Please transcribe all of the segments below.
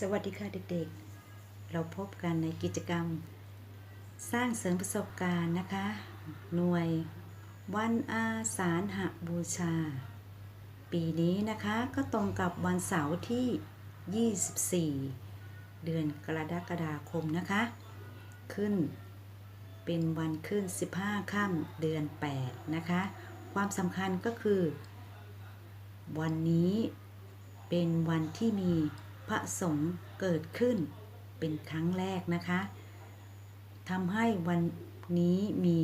สวัสดีค่ะเด็กๆ เราพบกันในกิจกรรม สร้างเสริมประสบการณ์นะคะ หน่วยวันอาสาฬหบูชา ปีนี้นะคะก็ตรงกับวันเสาร์ที่ 24 เดือนกรกฎาคมนะคะ ขึ้นเป็นวันขึ้น 15 ค่ำเดือน 8 นะคะ ความสำคัญก็คือ วันนี้เป็นวันที่มี พระสงฆ์เกิดขึ้นเป็นครั้งแรกนะคะทำให้วันนี้มี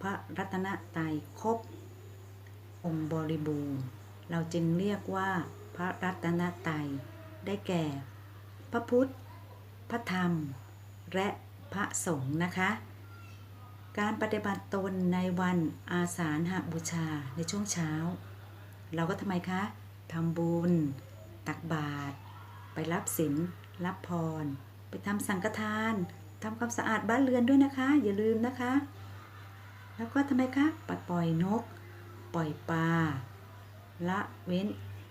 พระรัตนตรัยครบ องค์บริบูรณ์ เราจึงเรียกว่าพระรัตนตรัยได้แก่ พระพุทธ พระธรรม และพระสงฆ์นะคะ การปฏิบัติตนในวันอาสาฬหบูชาในช่วงเช้า เราก็ทำไมคะทำบุญ ตักบาตร ไปรับศีลรับพร ไปทำสังฆทานทำความสะอาดบ้านเรือนด้วยนะคะ อย่าลืมนะคะ แล้วก็ทำไมคะปล่อยปล่อยนก ปล่อยปลาละเว้น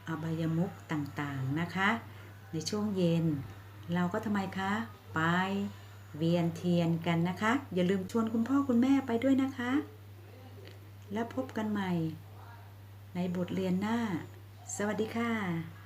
อบายมุขต่างๆนะคะ ในช่วงเย็น เราก็ทำไมคะไปเวียนเทียนกันนะคะ อย่าลืมชวนคุณพ่อคุณแม่ไปด้วยนะคะ แล้วพบกันใหม่ ในบทเรียนหน้า สวัสดีค่ะ